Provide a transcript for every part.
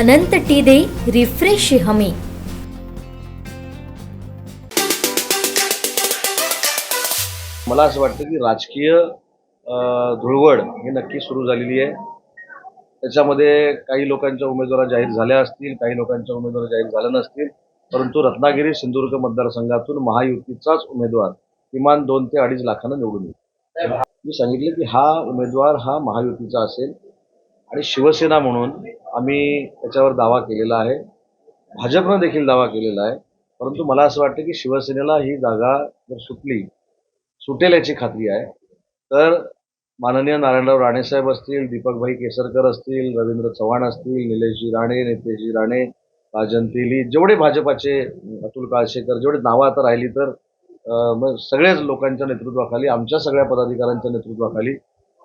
अनंत T दे refresh हमी. मला असं वाटतं की राजकीय धुळवड ही नक्की सुरू झालेली आहे. त्याच्यामध्ये काही लोकांच्या उमेदवार जाहीर झाल्या असतील काही लोकांच्या उमेदवार जाहीर झाल्या नसतील परंतु रत्नागिरी सिंधुदुर्ग मतदारसंघातून महायुतीचाच उमेदवार किमान दोन ते अडीच लाखानं निवडून येईल. मी सांगितले की हा उमेदवार हा महायुतीचा असेल आणि शिवसेना म्हणून आम्ही त्याच्यावर दावा केलेला आहे. भाजपनं देखील दावा केलेला आहे. परंतु मला असं वाटतं की शिवसेनेला ही जागा जर सुटली सुटेल याची खात्री आहे. तर माननीय नारायणराव राणेसाहेब असतील दीपकभाई केसरकर असतील रवींद्र चव्हाण असतील निलेशजी राणे नितेशजी राणे राजन तेली जेवढे भाजपाचे अतुल काळशेकर जेवढे नावं आता राहिली तर मग सगळ्याच लोकांच्या नेतृत्वाखाली आमच्या सगळ्या पदाधिकाऱ्यांच्या नेतृत्वाखाली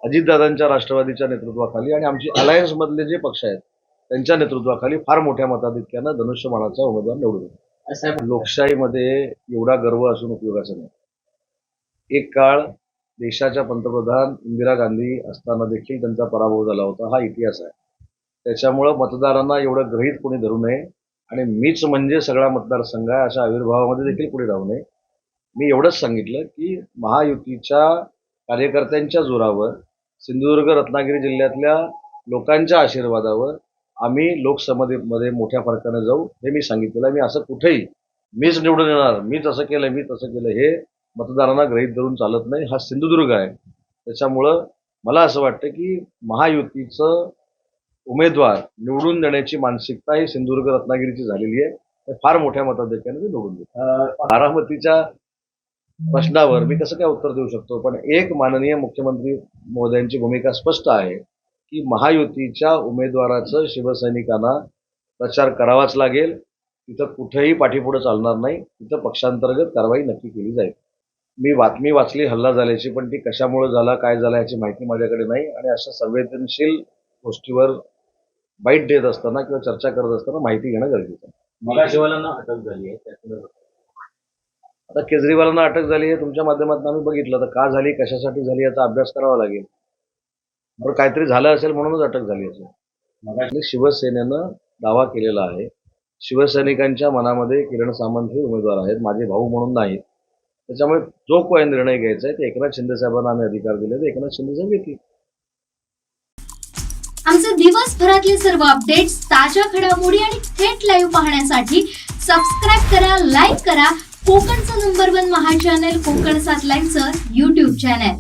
अजितदादांच्या राष्ट्रवादीच्या नेतृत्वाखाली आणि आमची अलायन्समधले जे पक्ष आहेत त्यांच्या नेतृत्वाखाली फार मोठ्या मताधिक्यानं धनुष्यबाणाचा उमेदवार निवडून येईल. लोकशाहीमध्ये एवढा गर्व असून उपयोगाचा नाही. एक काळ देशाच्या पंतप्रधान इंदिरा गांधी असताना देखील त्यांचा पराभव झाला होता. हा इतिहास आहे. त्याच्यामुळं मतदारांना एवढं गृहीत कोणी धरू नये आणि मीच म्हणजे सगळा मतदारसंघ आहे अशा आविर्भावामध्ये देखील कोणी राहू नये. मी एवढंच सांगितलं की महायुतीच्या कार्यकर्त्यांच्या जोरावर सिंधुदुर्ग रत्नागिरी जिल्ह्यातल्या लोकांच्या आशीर्वादावर आम्ही लोकसभेमध्ये मोठ्या फरकाने जाऊ हे मी सांगितलेलं आहे. मी असं कुठेही मीच निवडून येणार मीच असं केलं मी तसं केलं हे मतदारांना गृहीत धरून चालत नाही. हा सिंधुदुर्ग आहे. त्याच्यामुळं मला असं वाटतं की महायुतीचं उमेदवार निवडून देण्याची मानसिकता ही सिंधुदुर्ग रत्नागिरीची झालेली आहे. फार मोठ्या मताधिक्याने ते निवडून देत बारामतीच्या प्रश्नावर मी कसं काय उत्तर देऊ शकतो? पण एक माननीय मुख्यमंत्री महोदयांची भूमिका स्पष्ट आहे. की महायुतीच्या उमेदवाराचं शिवसैनिकांना प्रचार करावाच लागेल. तिथं कुठेही पाठीपुढे चालणार नाही. तिथं पक्षांतर्गत कारवाई नक्की केली जाईल. मी बातमी वाचली हल्ला झाल्याची पण ती कशामुळे झाला काय झाला याची माहिती माझ्याकडे नाही आणि अशा संवेदनशील गोष्टीवर बाईट देत असताना किंवा चर्चा करत असताना माहिती घेणं गरजेचं मराठीवाल्यांना अटक झाली आहे आता केजरीवालांना अटक झाली आहे तुमच्या माध्यमातून आम्ही बघितलं. तर का झाली कशासाठी झाली याचा अभ्यास करावा लागेल. बरं काहीतरी झालं असेल म्हणूनच अटक झाली असेल. आणि शिवसेनेनं दावा केलेला आहे. शिवसैनिकांच्या मनामध्ये किरण सामंत हे उमेदवार आहेत. माझे भाऊ म्हणून नाहीत त्याच्यामुळे जो काही निर्णय घ्यायचा आहे ते एकनाथ शिंदे साहेबांना आम्ही अधिकार दिले ते एकनाथ शिंदे साहेब घेतील आमचे दिवसभरातले सर्व अपडेट्स ताज्या घडामोडी आणि थेट लाईव्ह पाहण्यासाठी सबस्क्राईब करा लाईक करा. कोकणचं number one Maha channel Kokan सात लाईनचं युट्यूब चॅनल